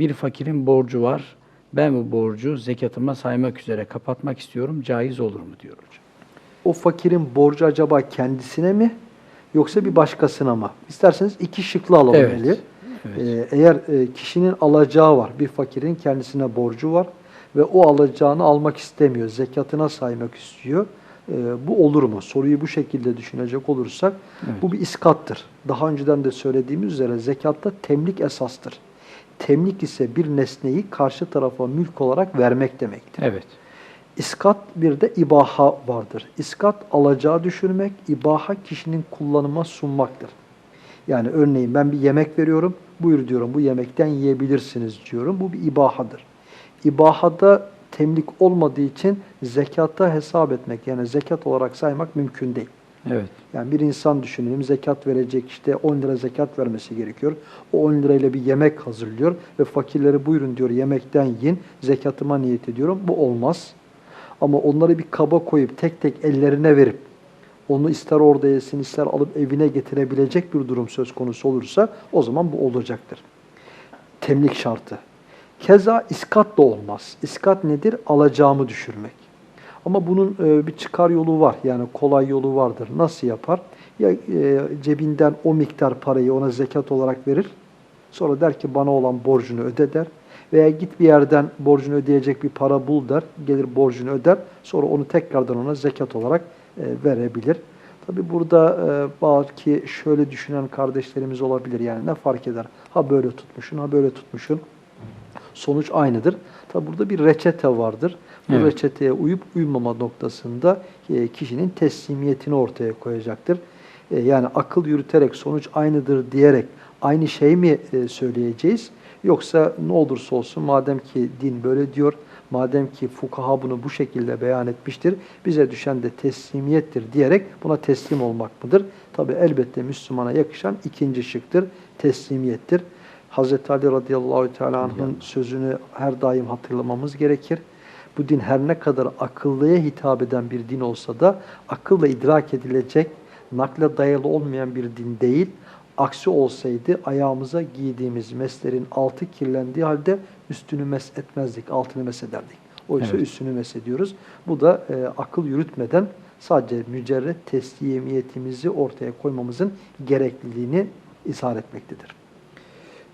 Bir fakirin borcu var. Ben bu borcu zekatıma saymak üzere kapatmak istiyorum. Caiz olur mu diyor hocam. O fakirin borcu acaba kendisine mi yoksa bir başkasına mı? İsterseniz iki şıklı alalım Evet, eli. evet. Ee, eğer e, kişinin alacağı var, bir fakirin kendisine borcu var ve o alacağını almak istemiyor, zekatına saymak istiyor. Ee, bu olur mu? Soruyu bu şekilde düşünecek olursak Evet. bu bir iskattır. Daha önceden de söylediğimiz üzere zekatta temlik esastır. Temlik ise bir nesneyi karşı tarafa mülk olarak vermek demektir. Evet. İskat bir de ibaha vardır. İskat alacağı düşürmek, ibaha kişinin kullanıma sunmaktır. Yani örneğin ben bir yemek veriyorum, buyur diyorum bu yemekten yiyebilirsiniz diyorum. Bu bir ibahadır. İbahada temlik olmadığı için zekata hesap etmek yani zekat olarak saymak mümkün değil. Evet. Yani bir insan düşünelim zekat verecek işte 10 lira zekat vermesi gerekiyor. O 10 lirayla bir yemek hazırlıyor ve fakirleri buyurun diyor yemekten yiyin zekatıma niyet ediyorum. Bu olmaz. Ama onları bir kaba koyup tek tek ellerine verip onu ister orada yesin ister alıp evine getirebilecek bir durum söz konusu olursa o zaman bu olacaktır. Temlik şartı. Keza iskat da olmaz. İskat nedir? Alacağımı düşürmek. Ama bunun e, bir çıkar yolu var. Yani kolay yolu vardır. Nasıl yapar? Ya e, cebinden o miktar parayı ona zekat olarak verir. Sonra der ki bana olan borcunu öde der. Veya git bir yerden borcunu ödeyecek bir para bul der. Gelir borcunu öder. Sonra onu tekrardan ona zekat olarak e, verebilir. Tabi burada e, belki şöyle düşünen kardeşlerimiz olabilir. Yani ne fark eder? Ha böyle tutmuşsun, ha böyle tutmuşsun. Sonuç aynıdır. Tabi burada bir reçete vardır. Bu Evet. reçeteye uyup uymama noktasında e, kişinin teslimiyetini ortaya koyacaktır. E, Yani akıl yürüterek sonuç aynıdır diyerek aynı şey mi e, söyleyeceğiz? Yoksa ne olursa olsun madem ki din böyle diyor, madem ki fukaha bunu bu şekilde beyan etmiştir, bize düşen de teslimiyettir diyerek buna teslim olmak mıdır? Tabi elbette Müslümana yakışan ikinci şıktır, teslimiyettir. Hazreti Ali radıyallahu teala anh'ın sözünü her daim hatırlamamız gerekir. Bu din her ne kadar akıllıya hitap eden bir din olsa da akılla idrak edilecek, nakle dayalı olmayan bir din değil. Aksi olsaydı ayağımıza giydiğimiz meslerin altı kirlendiği halde üstünü mes etmezdik, altını mes ederdik. Oysa Evet. üstünü mes ediyoruz. Bu da e, akıl yürütmeden sadece mücerret teslimiyetimizi ortaya koymamızın gerekliliğini izhar etmektedir.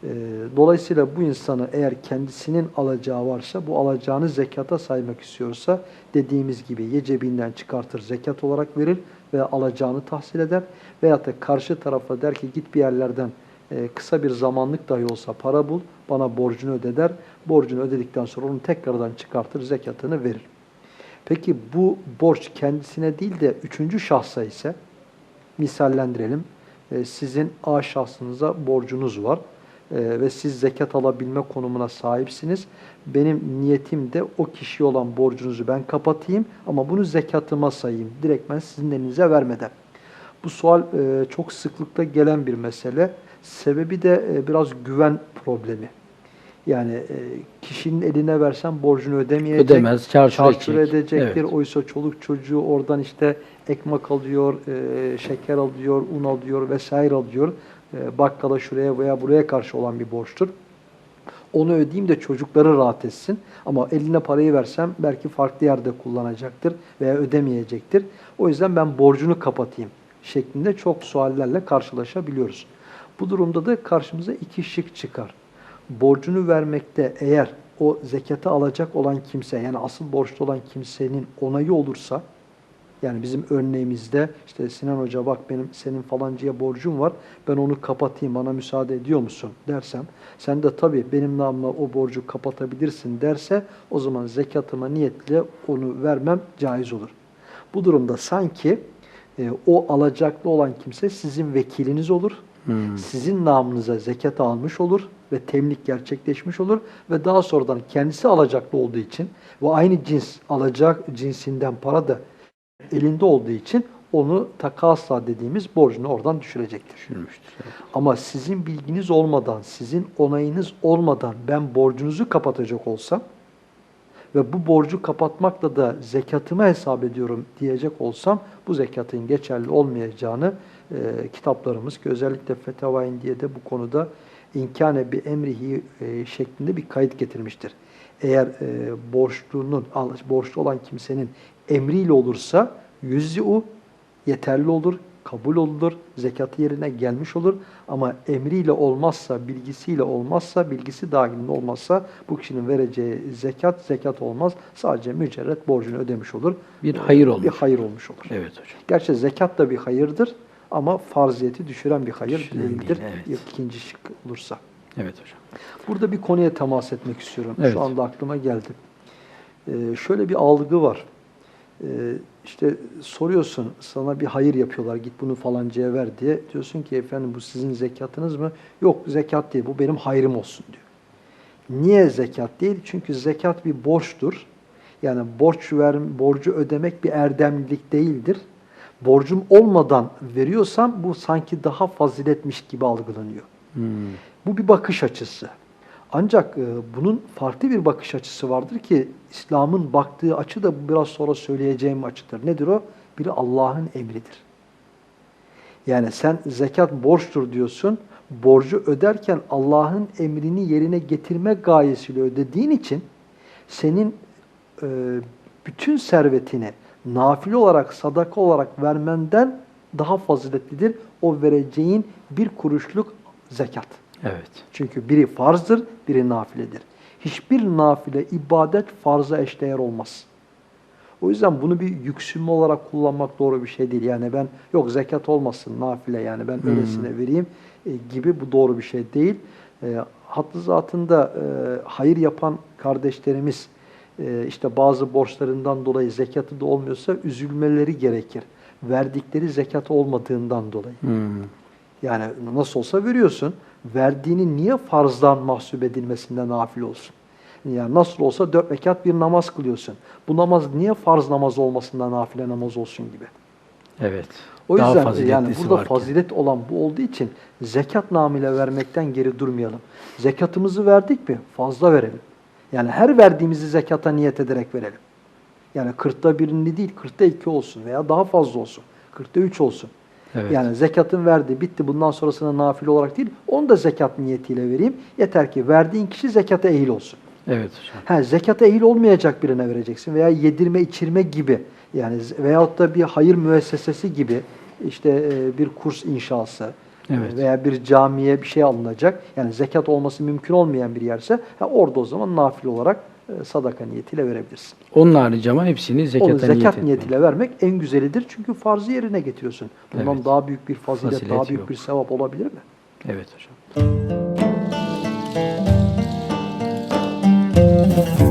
Ee, Dolayısıyla bu insanı eğer kendisinin alacağı varsa bu alacağını zekata saymak istiyorsa dediğimiz gibi ya cebinden çıkartır zekat olarak verir ve alacağını tahsil eder veyahut da karşı tarafa der ki git bir yerlerden e, kısa bir zamanlık dahi olsa para bul bana borcunu öde. Borcunu ödedikten sonra onu tekrardan çıkartır zekatını verir. Peki bu borç kendisine değil de üçüncü şahsa ise misallendirelim. E, Sizin A şahsınıza borcunuz var e, ve siz zekat alabilme konumuna sahipsiniz. Benim niyetim de o kişiye olan borcunuzu ben kapatayım ama bunu zekatıma sayayım. Direkt ben sizin elinize vermeden. Bu sual e, çok sıklıkla gelen bir mesele. Sebebi de e, biraz güven problemi. Yani e, kişinin eline versen borcunu ödemeyecek. Ödemez, edecek. edecektir. Evet. Oysa çoluk çocuğu oradan işte ekmek alıyor, e, şeker alıyor, un alıyor vesaire alıyor. E, bakkala şuraya veya buraya karşı olan bir borçtur. Onu ödeyeyim de çocukları rahat etsin. Ama eline parayı versem belki farklı yerde kullanacaktır veya ödemeyecektir. O yüzden ben borcunu kapatayım şeklinde çok suallerle karşılaşabiliyoruz. Bu durumda da karşımıza iki şık çıkar. Borcunu vermekte eğer o zekatı alacak olan kimse yani asıl borçlu olan kimsenin onayı olursa yani bizim örneğimizde işte Sinan Hoca bak benim senin falancıya borcum var. Ben onu kapatayım bana müsaade ediyor musun dersem. Sen de tabii benim namıma o borcu kapatabilirsin derse o zaman zekatıma niyetle onu vermem caiz olur. Bu durumda sanki e, o alacaklı olan kimse sizin vekiliniz olur. Hmm. Sizin namınıza zekat almış olur ve temlik gerçekleşmiş olur ve daha sonradan kendisi alacaklı olduğu için ve aynı cins alacak cinsinden para da elinde olduğu için onu takasla dediğimiz borcunu oradan düşürecektir. Düşünmüştür. Evet. Ama sizin bilginiz olmadan, sizin onayınız olmadan ben borcunuzu kapatacak olsam ve bu borcu kapatmakla da zekatımı hesap ediyorum diyecek olsam bu zekatın geçerli olmayacağını e, kitaplarımız ki özellikle Fetavain diye de bu konuda inkâne bir emrihi e, şeklinde bir kayıt getirmiştir. Eğer e, borçlunun, borçlu olan kimsenin emriyle olursa yüzü yeterli olur, kabul olur, zekatı yerine gelmiş olur. Ama emriyle olmazsa, bilgisiyle olmazsa, bilgisi dahilinde olmazsa bu kişinin vereceği zekat, zekat olmaz. Sadece mücerret borcunu ödemiş olur. Bir hayır olur. Bir hayır olmuş olur. Evet hocam. Gerçi zekat da bir hayırdır ama farziyeti düşüren bir hayır Düşüren değildir. değil, evet. İkinci şık olursa. Evet hocam. Burada bir konuya temas etmek istiyorum. Evet. Şu anda aklıma geldi. Ee, şöyle bir algı var. Ee, işte soruyorsun sana bir hayır yapıyorlar git bunu falancaya ver diye. Diyorsun ki efendim bu sizin zekatınız mı? Yok zekat değil bu benim hayrım olsun diyor. Niye zekat değil? Çünkü zekat bir borçtur. Yani borç ver, borcu ödemek bir erdemlilik değildir. Borcum olmadan veriyorsam bu sanki daha faziletmiş gibi algılanıyor. Hmm. Bu bir bakış açısı. Ancak e, bunun farklı bir bakış açısı vardır ki İslam'ın baktığı açı da biraz sonra söyleyeceğim açıdır. Nedir o? Biri Allah'ın emridir. Yani sen zekat borçtur diyorsun. Borcu öderken Allah'ın emrini yerine getirme gayesiyle ödediğin için senin e, bütün servetini nafile olarak, sadaka olarak vermenden daha faziletlidir o vereceğin bir kuruşluk zekat. Evet. Çünkü biri farzdır, biri nafiledir. Hiçbir nafile, ibadet farza eşdeğer olmaz. O yüzden bunu bir yüksünme olarak kullanmak doğru bir şey değil. Yani ben yok zekat olmasın nafile yani ben Hmm. öylesine vereyim e, gibi bu doğru bir şey değil. E, hattı zatında e, hayır yapan kardeşlerimiz e, işte bazı borçlarından dolayı zekatı da olmuyorsa üzülmeleri gerekir. Verdikleri zekat olmadığından dolayı. Hmm. Yani nasıl olsa veriyorsun. Verdiğini niye farzdan mahsup edilmesinden nafile olsun? Yani nasıl olsa dört rekat bir namaz kılıyorsun. Bu namaz niye farz namaz olmasından nafile namaz olsun gibi. Evet. O Daha yüzden yani burada varken. fazilet olan bu olduğu için zekat namıyla vermekten geri durmayalım. Zekatımızı verdik mi? Fazla verelim. Yani her verdiğimizi zekata niyet ederek verelim. Yani kırkta birini değil, kırkta iki olsun veya daha fazla olsun. Kırkta üç olsun. Evet. Yani zekatın verdi, bitti bundan sonrasına nafile olarak değil, onu da zekat niyetiyle vereyim. Yeter ki verdiğin kişi zekata ehil olsun. Evet hocam. Ha, zekata ehil olmayacak birine vereceksin veya yedirme içirme gibi yani veyahut da bir hayır müessesesi gibi işte e, bir kurs inşası Evet. e, veya bir camiye bir şey alınacak. Yani zekat olması mümkün olmayan bir yerse ha, orada o zaman nafile olarak e, sadaka niyetiyle verebilirsin. Onun harici hepsini zekata Onu zekat niyet niyetiyle vermek en güzelidir. Çünkü farzı yerine getiriyorsun. Bundan evet. daha büyük bir fazilet, Fasilet daha büyük yok. bir sevap olabilir mi? Evet hocam. Müzik